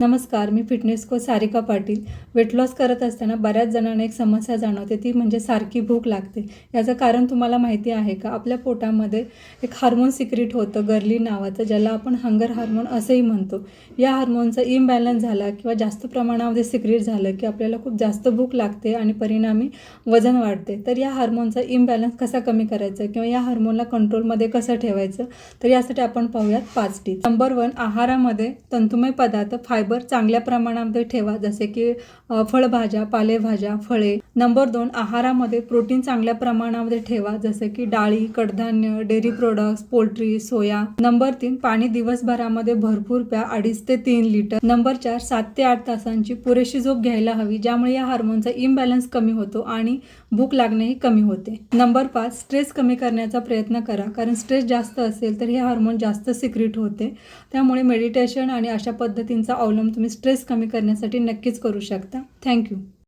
नमस्कार मी fitness coach Sarika Patil. Weight loss करत असताना बऱ्याच जणांना एक समस्या जाणवते ती म्हणजे सारखी भूक लागते. याचं कारण तुम्हाला माहिती आहे का? आपल्या पोटामध्ये एक हार्मोन सिक्रिट होतं गर्ली नावाचं ज्याला आपण हंगर हार्मोन असंही म्हणतो. या हार्मोनचा इम्बॅलन्स झाला किंवा जास्त प्रमाणामध्ये सिक्रिट झालं की आपल्याला खूप जास्त भूक लागते आणि परिणामी वजन वाढते. तर या हार्मोनचा इम्बॅलन्स कसा कमी करायचा किंवा या हार्मोनला कंट्रोलमध्ये कसं ठेवायचं? तर यासाठी आपण पाहूयात पाच टिप्स नंबर वन आहारामध्ये तंतुमय पदार्थ फायबर चांगल्या प्रमाणामध्ये ठेवा. जसे की फळभाज्या पालेभाज्या फळे. नंबर दोन आहारामध्ये प्रोटीन चांगल्या प्रमाणामध्ये ठेवा. जसे की डाळी कडधान्य dairy products poultry soya number तीन पाणी दिवसभरामध्ये भरपूर प्या अडीच ते तीन लिटर नंबर चार सात ते आठ तासांची पुरेशी झोप घ्यायला हवी ज्यामुळे या हार्मोनचा इम्बॅलन्स कमी होतो आणि भूक लागणेही कमी होते. नंबर पाच स्ट्रेस कमी करण्याचा प्रयत्न करा. कारण स्ट्रेस जास्त असेल तर हे हार्मोन जास्त सिक्रिट होते. त्यामुळे मेडिटेशन आणि अशा पद्धतींचा अवलंब तुम्ही स्ट्रेस कमी करण्यासाठी नक्कीच करू शकता. थँक्यू